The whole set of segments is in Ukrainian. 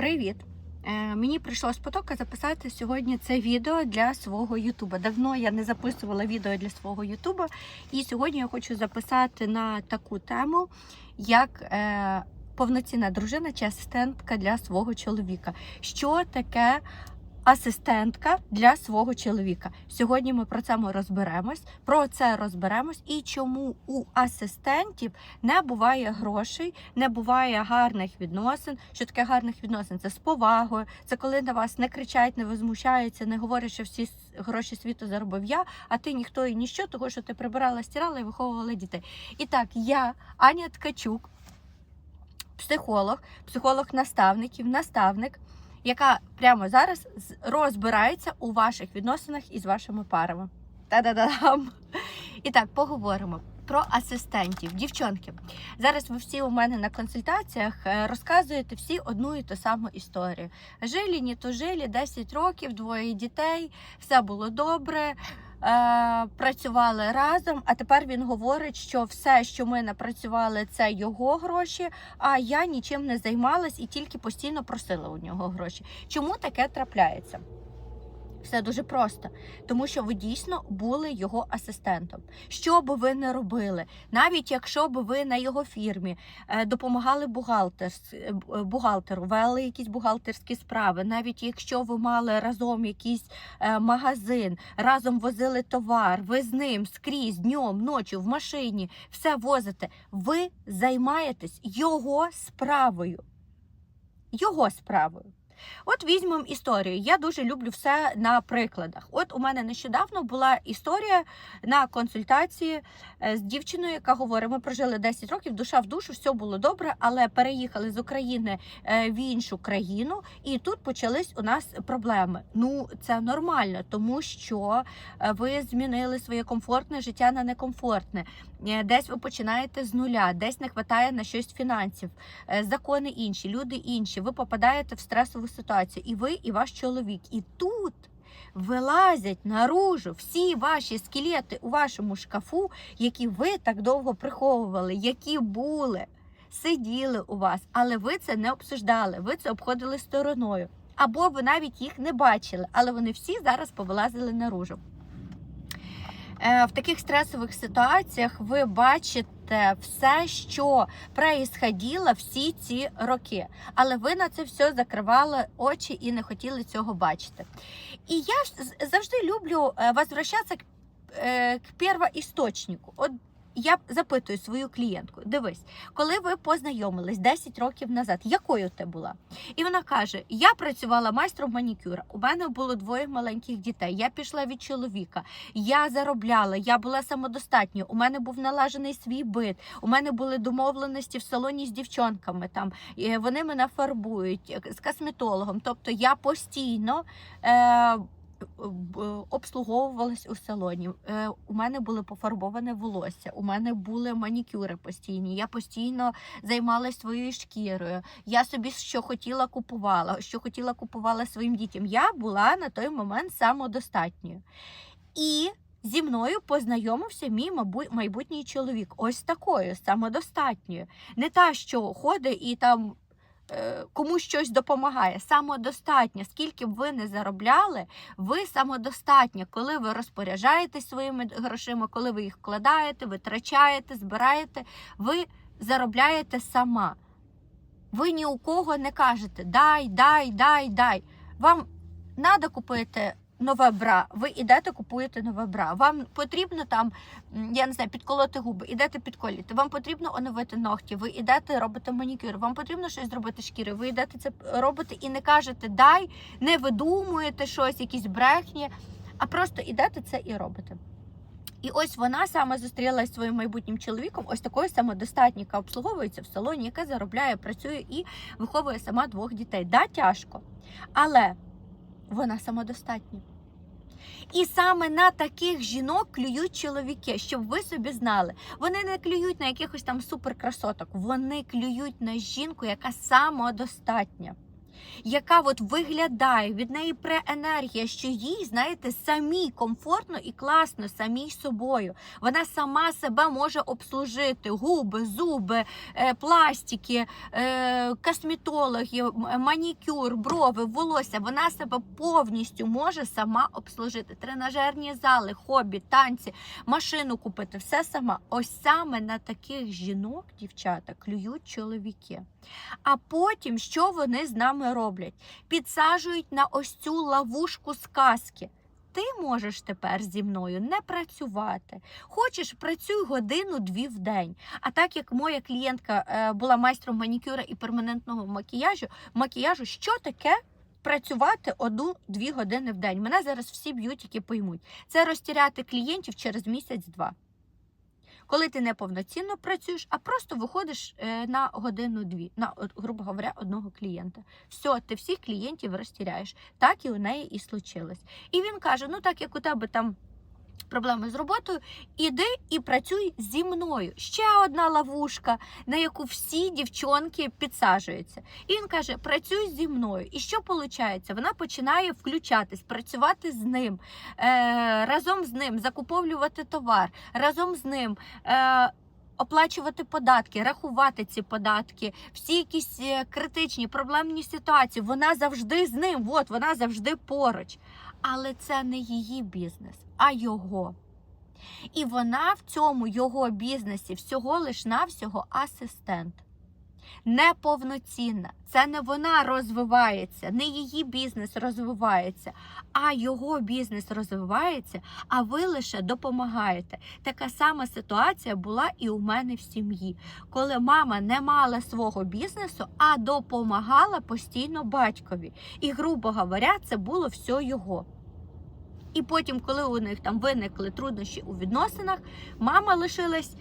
Привіт! Мені прийшло з потока записати сьогодні це відео для свого Ютуба. Давно я не записувала відео для свого Ютуба, і сьогодні я хочу записати на таку тему, як е, повноцінна дружина чи асистентка для свого чоловіка. Що таке асистентка для свого чоловіка? Сьогодні ми про це розберемось, про це розберемось і чому у асистентів не буває грошей, не буває гарних відносин. Що таке гарних відносин? Це з повагою, це коли на вас не кричать, не возмущаються, не говорять, що всі гроші світу заробив я, а ти ніхто і ніщо, того що ти прибирала, стирала і виховувала дітей. І так, я, Аня Ткачук, психолог, психолог-наставників, наставник, яка прямо зараз розбирається у ваших відносинах із вашими парами. Та-да-да-дам! І так, поговоримо про асистентів. Дівчонки, зараз ви всі у мене на консультаціях е, розказуєте всі одну і ту саму історію. Жилі, ні то жилі, 10 років, двоє дітей, все було добре. Е, працювали разом, а тепер він говорить, що все, що ми напрацювали, це його гроші, а я нічим не займалась і тільки постійно просила у нього гроші. Чому таке трапляється? Все дуже просто, тому що ви дійсно були його асистентом. Що би ви не робили, навіть якщо б ви на його фірмі е, допомагали бухгалтерс- е, е, бухгалтеру, вели якісь бухгалтерські справи, навіть якщо ви мали разом якийсь магазин, разом возили товар, ви з ним скрізь днем, ночі в машині, все возите, ви займаєтесь його справою. Його справою. От візьмемо історію. Я дуже люблю все на прикладах. От у мене нещодавно була історія на консультації е, з дівчиною, яка говорить: ми прожили 10 років, душа в душу, все було добре, але переїхали з України е, в іншу країну, і тут почались у нас проблеми. Ну, це нормально, тому що е, ви змінили своє комфортне життя на некомфортне. Десь ви починаєте з нуля, десь не вистачає на щось фінансів, закони інші, люди інші. Ви попадаєте в стресову ситуацію, і ви, і ваш чоловік. І тут вилазять наружу всі ваші скелети у вашому шкафу, які ви так довго приховували, які були, сиділи у вас, але ви це не обсуждали, ви це обходили стороною. Або ви навіть їх не бачили, але вони всі зараз повилазили наружу. Е, В таких стресових ситуаціях ви бачите все, що происходило всі ці роки. Але ви на це все закривали очі і не хотіли цього бачити. І я завжди люблю е, возвращатися к, е, к первоісточнику. От я запитую свою клієнтку: дивись, коли ви познайомились 10 років назад, якою ти була? І вона каже: Я працювала майстром манікюра. У мене було двоє маленьких дітей. Я пішла від чоловіка. Я заробляла, я була самодостатньою. У мене був налажений свій бит. У мене були домовленості в салоні з дівчонками. Там вони мене фарбують е, з косметологом. Тобто я постійно. Е- обслуговувалась у салоні. Е, у мене було пофарбоване волосся, у мене були манікюри постійні. Я постійно займалась своєю шкірою. Я собі що хотіла купувала, що хотіла купувала своїм дітям. Я була на той момент самодостатньою. І зі мною познайомився мій майбутній чоловік. Ось такою самодостатньою. Не та, що ходить і там. Е, Комусь щось допомагає самодостатньо. Скільки б ви не заробляли, ви самодостатня, коли ви розпоряджаєтесь своїми грошима, коли ви їх вкладаєте, витрачаєте, збираєте, ви заробляєте сама. Ви ні у кого не кажете дай, дай, дай, дай. Вам треба купити нове бра. Ви йдете, купуєте нове бра. Вам потрібно там, я не знаю, підколоти губи, ідете підколіти. Вам потрібно оновити ногті, ви йдете, робите манікюр. Вам потрібно щось зробити шкіри. Ви йдете це робите і не кажете дай, не видумуєте щось, якісь брехні, а просто йдете це і робите. І ось вона саме зустрілася зі своїм майбутнім чоловіком, ось такою самодостатньою, яка обслуговується в салоні, яка заробляє, працює і виховує сама двох дітей. Да, тяжко, але вона самодостатня. І саме на таких жінок клюють чоловіки, щоб ви собі знали. Вони не клюють на якихось там суперкрасоток, вони клюють на жінку, яка самодостатня. Яка от виглядає, від неї пре енергія, що їй, знаєте, самій комфортно і класно, самій собою. Вона сама себе може обслужити: губи, зуби, е, пластики, е, косметологи, манікюр, брови, волосся. Вона себе повністю може сама обслужити. Тренажерні зали, хобі, танці, машину купити, все сама. Ось саме на таких жінок, дівчата, клюють чоловіки. А потім що вони з нами роблять? Підсаджують на ось цю ловушку сказки. Ти можеш тепер зі мною не працювати. Хочеш, працюй годину-дві в день. А так як моя клієнтка е, була майстром манікюра і перманентного макіяжу, макіяжу, що таке працювати одну-дві години в день? Мене зараз всі б'ютики поймуть. Це розтіряти клієнтів через місяць-два. Коли ти не повноцінно працюєш, а просто виходиш е, на годину-дві, на, грубо говоря, одного клієнта. Все, ти всіх клієнтів розтіряєш. Так і у неї і случилось. І він каже: ну так як у тебе там. Проблеми з роботою, іди і працюй зі мною. Ще одна ловушка, на яку всі дівчонки підсаджуються. І він каже: працюй зі мною. І що виходить? Вона починає включатись, працювати з ним, е, разом з ним, закуповлювати товар, разом з ним. Е, Оплачувати податки, рахувати ці податки, всі якісь е, критичні проблемні ситуації. Вона завжди з ним. От вона завжди поруч. Але це не її бізнес, а його. І вона в цьому його бізнесі всього лиш навсього асистент. Неповноцінна. Це не вона розвивається, не її бізнес розвивається, а його бізнес розвивається, а ви лише допомагаєте. Така сама ситуація була і у мене в сім'ї, коли мама не мала свого бізнесу, а допомагала постійно батькові. І, грубо говоря, це було все його. І потім, коли у них там виникли труднощі у відносинах, мама лишилась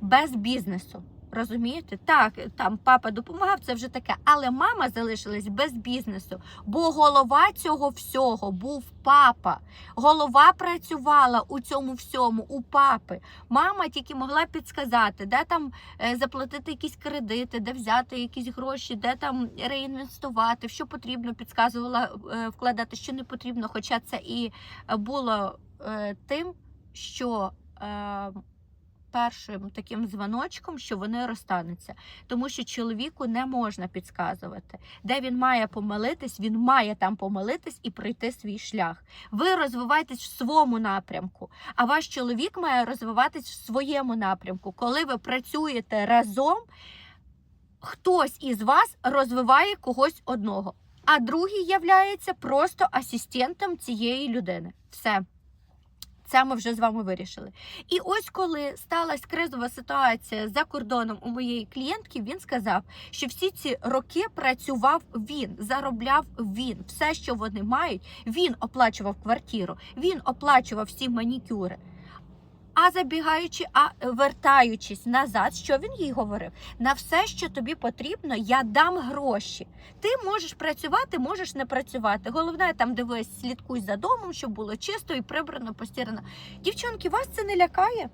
без бізнесу. Розумієте? Так, там папа допомагав, це вже таке. Але мама залишилась без бізнесу, бо голова цього всього був папа. Голова працювала у цьому всьому у папи. Мама тільки могла підсказати, де там е, заплатити якісь кредити, де взяти якісь гроші, де там реінвестувати, що потрібно, підказувала е, вкладати, що не потрібно. Хоча це і було е, тим, що. Першим таким дзвоночком, що вони розстануться. Тому що чоловіку не можна підказувати, де він має помилитись, він має там помилитись і пройти свій шлях. Ви розвиваєтесь в своєму напрямку, а ваш чоловік має розвиватись в своєму напрямку. Коли ви працюєте разом, хтось із вас розвиває когось одного, а другий являється просто асистентом цієї людини. Все. Це ми вже з вами вирішили. І ось коли сталася кризова ситуація за кордоном у моєї клієнтки, він сказав, що всі ці роки працював він, заробляв він. Все, що вони мають, він оплачував квартиру, він оплачував всі манікюри. А забігаючи, а вертаючись назад, що він їй говорив? На все, що тобі потрібно, я дам гроші. Ти можеш працювати, можеш не працювати. Головне, там дивись, слідкуй за домом, щоб було чисто і прибрано, постірано. Дівчонки, вас це не лякає?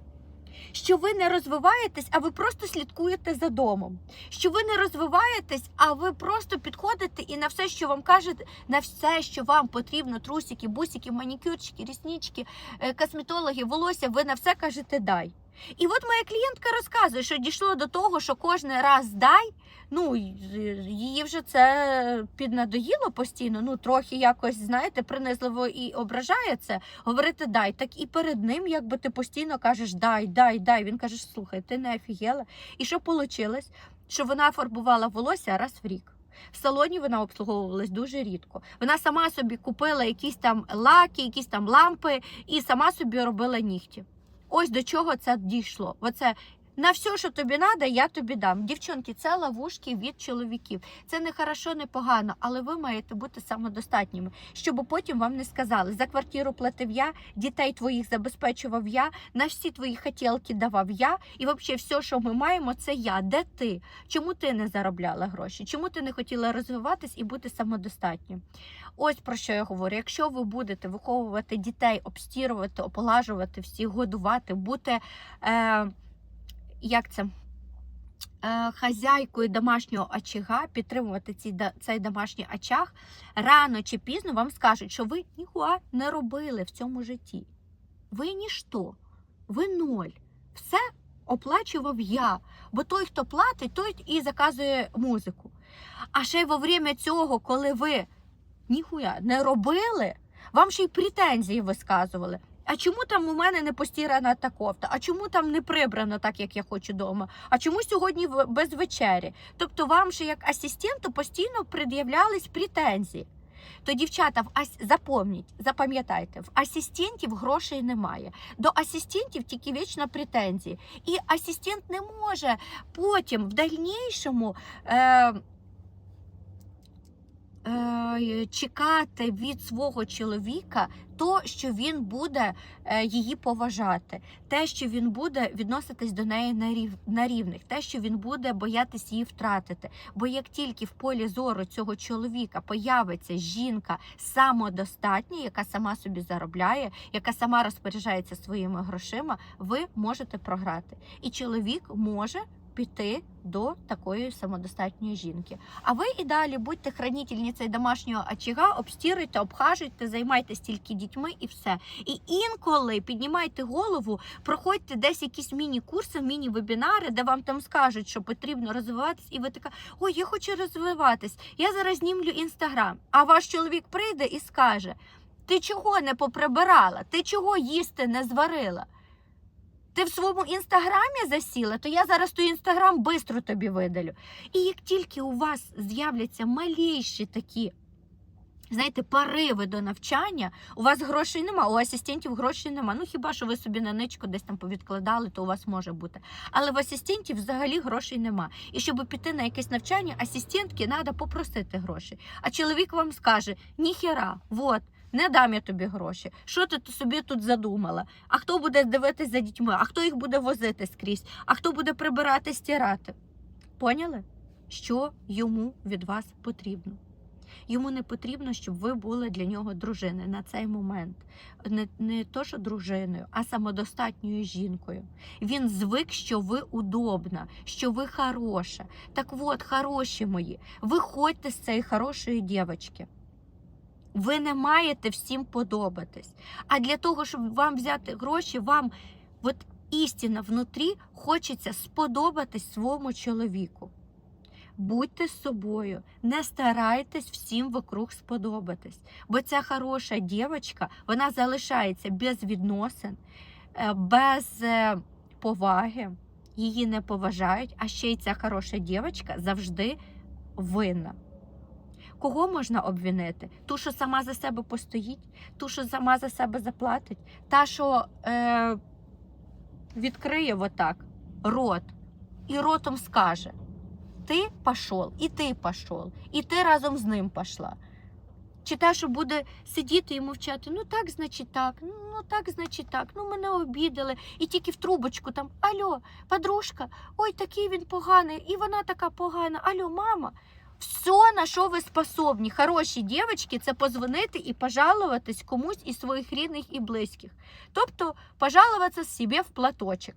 Що ви не розвиваєтесь, а ви просто слідкуєте за домом. Що ви не розвиваєтесь, а ви просто підходите і на все, що вам кажете, на все, що вам потрібно, трусики, бусики, манікюрчики, ріснички, е, косметологи, волосся, ви на все кажете дай. І от моя клієнтка розказує, що дійшло до того, що кожен раз дай. Ну її вже це піднадоїло постійно. Ну трохи якось знаєте, принизливо і ображає це. Говорити дай. Так і перед ним, якби ти постійно кажеш дай, дай, дай. Він каже, слухай, ти не офігела. І що вийшло? Що вона фарбувала волосся раз в рік. В салоні вона обслуговувалась дуже рідко. Вона сама собі купила якісь там лаки, якісь там лампи і сама собі робила нігті. Ось до чого це дійшло. Оце на все, що тобі треба, я тобі дам. Дівчонки, це ловушки від чоловіків. Це не хорошо, не погано, але ви маєте бути самодостатніми, щоб потім вам не сказали, за квартиру платив я, дітей твоїх забезпечував я, на всі твої хотілки давав я, і взагалі все, що ми маємо, це я. Де ти? Чому ти не заробляла гроші? Чому ти не хотіла розвиватись і бути самодостатнім? Ось про що я говорю. Якщо ви будете виховувати дітей, обстірувати, ополажувати всіх, годувати, бути. Е, як це? е, хазяйкою домашнього очага, підтримувати ці, цей домашній очаг, рано чи пізно вам скажуть, що ви ніхуа не робили в цьому житті. Ви ніщо, ви ноль. Все оплачував я. Бо той, хто платить, той і заказує музику. А ще й во время цього, коли ви ніхуя не робили, вам ще й претензії висказували. А чому там у мене не постірана та кофта? А чому там не прибрано так, як я хочу вдома? А чому сьогодні без вечері? Тобто вам ще як асистенту постійно пред'являлись претензії. То, дівчата, в ас... запомніть, запам'ятайте, в асистентів грошей немає. До асистентів тільки вічно претензії. І асистент не може потім в дальнішому. Е... е, Чекати від свого чоловіка то, що він буде е, її поважати, те, що він буде відноситись до неї на рів... на рівних, те, що він буде боятись її втратити. Бо як тільки в полі зору цього чоловіка появиться жінка самодостатня, яка сама собі заробляє, яка сама розпоряджається своїми грошима, ви можете програти. І чоловік може піти до такої самодостатньої жінки. А ви і далі будьте хранительницею домашнього очага, обстіруйте, обхажуйте, займайтесь тільки дітьми і все. І інколи піднімайте голову, проходьте десь якісь міні-курси, міні-вебінари, де вам там скажуть, що потрібно розвиватись, і ви така, ой, я хочу розвиватись, я зараз знімлю інстаграм. А ваш чоловік прийде і скаже: Ти чого не поприбирала? Ти чого їсти не зварила? Ти в своєму інстаграмі засіла, то я зараз той інстаграм бистро тобі видалю. І як тільки у вас з'являться маліші такі, знаєте, пориви до навчання, у вас грошей нема, у асистентів грошей нема. Ну хіба що ви собі на ничку десь там повідкладали, то у вас може бути. Але в асистентів взагалі грошей нема. І щоб піти на якесь навчання, асистентки треба попросити гроші. А чоловік вам скаже: ніхера, вот. Не дам я тобі гроші. Що ти собі тут задумала? А хто буде дивитись за дітьми? А хто їх буде возити скрізь? А хто буде прибирати, стирати? Поняли? Що йому від вас потрібно? Йому не потрібно, щоб ви були для нього дружиною на цей момент. Не, не то, що дружиною, а самодостатньою жінкою. Він звик, що ви удобна, що ви хороша. Так от, хороші мої, виходьте з цієї хорошої дівчинки. Ви не маєте всім подобатись. А для того, щоб вам взяти гроші, вам от істина внутрі хочеться сподобатись своєму чоловіку. Будьте собою, не старайтесь всім вокруг сподобатись. Бо ця хороша дівчинка, вона залишається без відносин, е, без е, поваги, її не поважають, а ще й ця хороша дівчинка завжди винна. Кого можна обвинити? Ту, що сама за себе постоїть, ту, що сама за себе заплатить, та, що е, відкриє отак рот і ротом скаже: Ти пішов, і ти пішов, і ти разом з ним пішла. Чи та, що буде сидіти і мовчати, ну так, значить так, ну так, значить так, ну мене обідали, і тільки в трубочку там Альо, подружка, ой, такий він поганий, і вона така погана. Альо, мама. Все, на що ви способні, хороші дівчатки, це позвонити і пожалуватись комусь із своїх рідних і близьких. Тобто пожалуватися собі в платочок.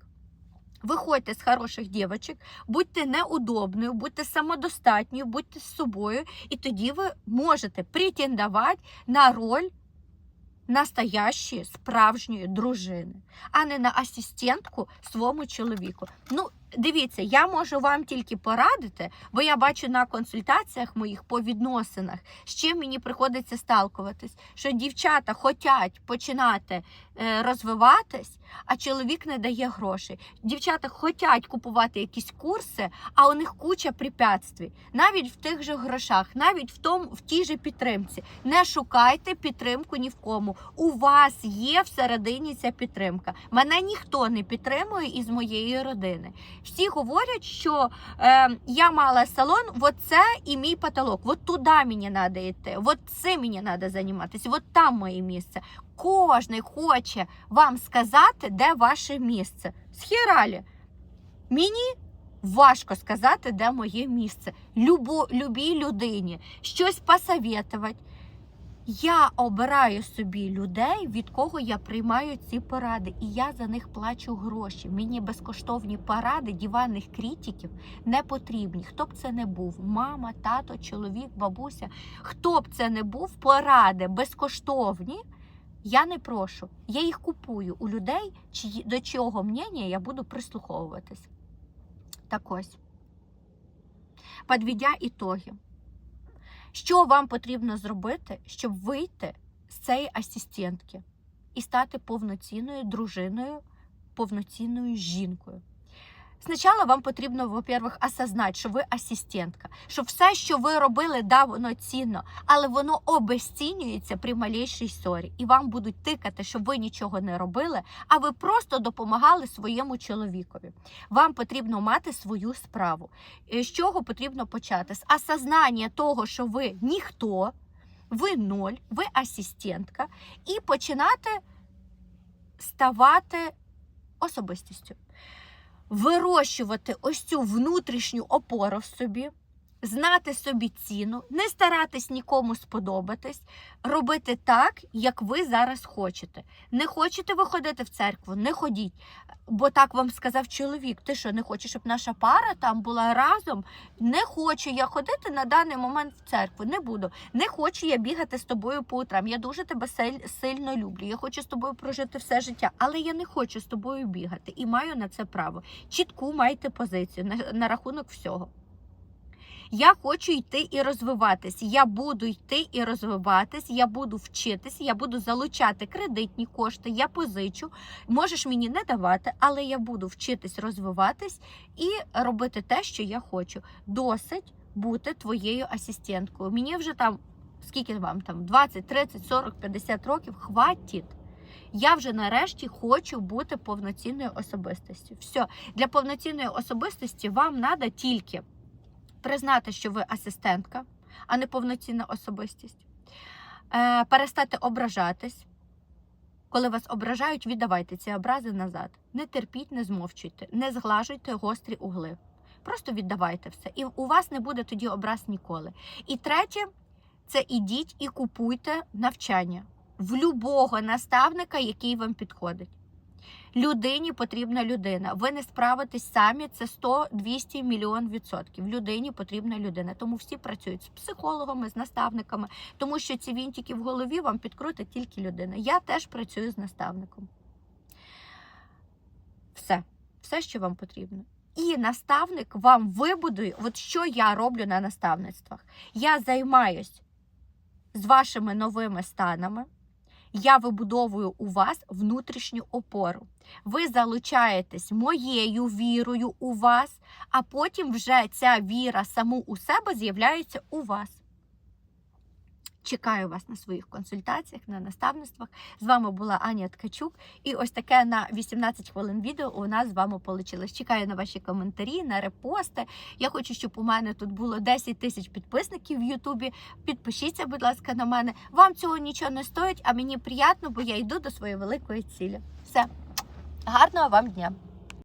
Виходьте з хороших дівчаток, будьте неудобною, будьте самодостатньою, будьте з собою, і тоді ви можете претендувати на роль настоящої справжньої дружини, а не на асистентку своєму чоловіку. Ну, дивіться, я можу вам тільки порадити, бо я бачу на консультаціях моїх по відносинах, з чим мені приходиться сталкуватись, що дівчата хочуть починати е, розвиватись, а чоловік не дає грошей. Дівчата хочуть купувати якісь курси, а у них куча препятствий. Навіть в тих же грошах, навіть в тому, в тій же підтримці. Не шукайте підтримку ні в кому. У вас є всередині ця підтримка. Мене ніхто не підтримує із моєї родини. Всі говорять, що е, я мала салон, от це і мій потолок. От туди мені треба йти, от цим мені треба займатися, от там моє місце. Кожний хоче вам сказати, де ваше місце. Схіралі. Мені важко сказати, де моє місце. Любо, любій людині щось посоветувати. Я обираю собі людей, від кого я приймаю ці поради, і я за них плачу гроші. Мені безкоштовні поради диванних критиків не потрібні. Хто б це не був, мама, тато, чоловік, бабуся, хто б це не був, поради безкоштовні. Я не прошу. Я їх купую у людей, до чого мнення я буду прислуховуватись. Так ось. Подведя ітоги. Що вам потрібно зробити, щоб вийти з цієї асистентки і стати повноцінною дружиною, повноцінною жінкою? Спочатку вам потрібно, во-первых, осознати, що ви асистентка, що все, що ви робили, да, воно цінно, але воно обезцінюється при малейшій ссорі. І вам будуть тикати, що ви нічого не робили, а ви просто допомагали своєму чоловікові. Вам потрібно мати свою справу. Е, З чого потрібно почати? З осознання того, що ви ніхто, ви ноль, ви асистентка, і починати ставати особистістю. Вирощувати ось цю внутрішню опору в собі, знати собі ціну, не старатись нікому сподобатись, робити так, як ви зараз хочете. Не хочете виходити в церкву, не ходіть. Бо так вам сказав чоловік. Ти що, не хочеш, щоб наша пара там була разом? Не хочу я ходити на даний момент в церкву. Не буду. Не хочу я бігати з тобою по утрам. Я дуже тебе сильно люблю. Я хочу з тобою прожити все життя, але я не хочу з тобою бігати і маю на це право. Чітку майте позицію на, на рахунок всього. Я хочу йти і розвиватись. Я буду йти і розвиватись, я буду вчитись, я буду залучати кредитні кошти, я позичу. Можеш мені не давати, але я буду вчитись розвиватись і робити те, що я хочу. Досить бути твоєю асистенткою. Мені вже там скільки вам там 20, 30, 40, 50 років. Хватить. Я вже нарешті хочу бути повноцінною особистістю. Все, для повноцінної особистості вам треба тільки признати, що ви асистентка, а не повноцінна особистість. Е, перестати ображатись. Коли вас ображають, віддавайте ці образи назад. Не терпіть, не змовчуйте, не зглажуйте гострі угли. Просто віддавайте все. І у вас не буде тоді образ ніколи. І третє, це ідіть і купуйте навчання в любого наставника, який вам підходить. Людині потрібна людина. Ви не справитесь самі. Це 100-200 мільйон відсотків. Людині потрібна людина. Тому всі працюють з психологами, з наставниками, тому що ці вінтики в голові вам підкрутить тільки людина. Я теж працюю з наставником. Все, все, що вам потрібно. І наставник вам вибудує, от що я роблю на наставництвах. Я займаюсь з вашими новими станами. Я вибудовую у вас внутрішню опору. Ви залучаєтесь моєю вірою у вас, а потім вже ця віра саму у себе з'являється у вас. Чекаю вас на своїх консультаціях, на наставництвах. З вами була Аня Ткачук. І ось таке на 18 хвилин відео у нас з вами вийшло. Чекаю на ваші коментарі, на репости. Я хочу, щоб у мене тут було 10 тисяч підписників в Ютубі. Підпишіться, будь ласка, на мене. Вам цього нічого не стоїть, а мені приємно, бо я йду до своєї великої цілі. Все, гарного вам дня!